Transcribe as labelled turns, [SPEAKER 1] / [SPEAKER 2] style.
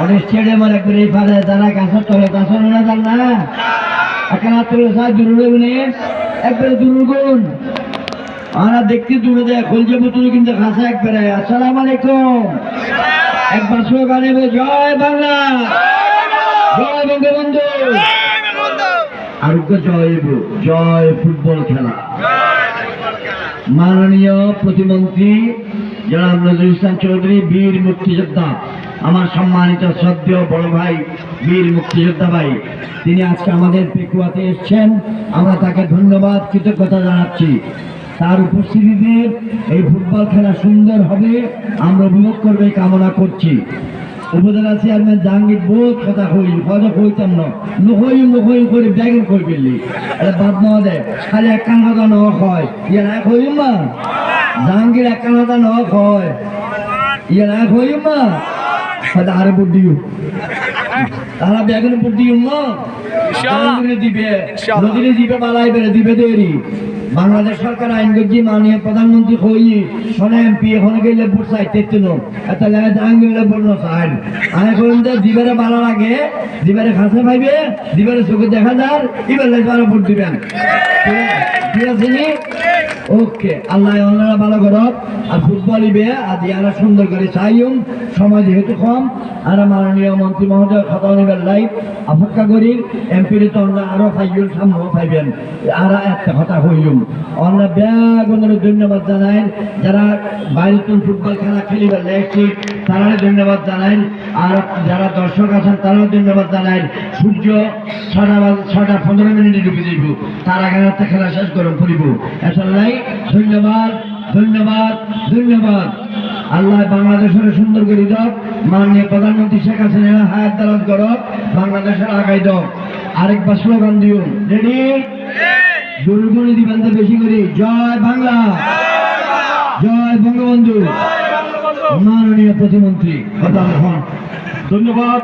[SPEAKER 1] অনেক স্টেডিয়ামের একবার এই যারা গাছের তলে গাছের না যান না এখানে তুলে সাহায্য গুনে একবারে দুর্গুণ আমরা দেখতে দূরে যায় খলছে মতন কিন্তু খাসা একবারে। আসসালাম আলাইকুম। একবার স্লোগান এবে জয় বাংলা। জয় বঙ্গবন্ধু। আরোগ্য জয় জয় ফুটবল খেলা। মাননীয় প্রতিমন্ত্রী জনাব নজরুল ইসলাম চৌধুরী, বীর মুক্তিযোদ্ধা, আমার সম্মানিত শ্রদ্ধেয় বড় ভাই, বীর মুক্তিযোদ্ধা ভাই। তিনি আজকে আমাদের পেকুয়াতে এসছেন। আমরা তাকে ধন্যবাদ, কৃতজ্ঞতা জানাচ্ছি। তার উপস্থিতিতে এই ফুটবল খেলা সুন্দর হবে, আমরা উপভোগ করবে কামনা করছি। উপজেলা চেয়ারম্যান জাহাঙ্গীর বহুত কথা কই, কথা কইতাম না। নকই নকই করে ব্যাগিং করে ফেললি। বাদ নেওয়া দেয় খালি এক কান কথা ন হয়। ইয়ার এক হইম মা জাহাঙ্গীর এক কান কথা ন হয়। ইয়ে এক হইম মা হয়তো আরে বুট দিও তারা ব্যাগের বুট দিও মা জাহাঙ্গীরে দিবে। নদীরে দিবে বালাই বেড়ে দিবে দেরি। বাংলাদেশ সরকার আইন করছি মাননীয় প্রধানমন্ত্রী হই। শোনে এমপি এখন গেলে বুট চাইতে নো এত লাগে জাহাঙ্গীর বলল সাইড আমি কইম যে দিবারে ভালো লাগে দিবারে খাসে পাইবে দিবারে চোখে দেখা যার ভোট দিবেন। ঠিক আছে নি? ওকে, আল্লাহ অন্যরা ভালো করত আর ফুটবল ইবে, আর ইয়ারা সুন্দর করে চাইম সময় যেহেতু কম, আর মাননীয় মন্ত্রী মহোদয় খতা নিবার লাইফ অপেক্ষা করি এমপির তো আমরা আরও পাইল সামনেও পাইবেন আর একটা কথা হইলুম আমরা ব্যাগ ধন্যবাদ জানাই। যারা বাইরে ফুটবল খেলা খেলিবার লেগছি তারা ধন্যবাদ জানাই আর যারা দর্শক আছেন, তারাও ধন্যবাদ জানাই সূর্য ছটা ছটা পনেরো মিনিটে ডুবে দিব তার আগে খেলা শেষ গরম ফুরিব। এসলাই ধন্যবাদ ধন্যবাদ ধন্যবাদ। আল্লাহ বাংলাদেশের সুন্দর করে দাও। মাননীয় প্রধানমন্ত্রী শেখ হাসিনা হায়াত দারাজ করক বাংলাদেশের আগাই দাও। আরেকবার স্লোগান দিও। রেডি দুর্গুণী দিবেন বেশি করে। জয় বাংলা। জয় বঙ্গবন্ধু। মাননীয় প্রতিমন্ত্রী ধন্যবাদ।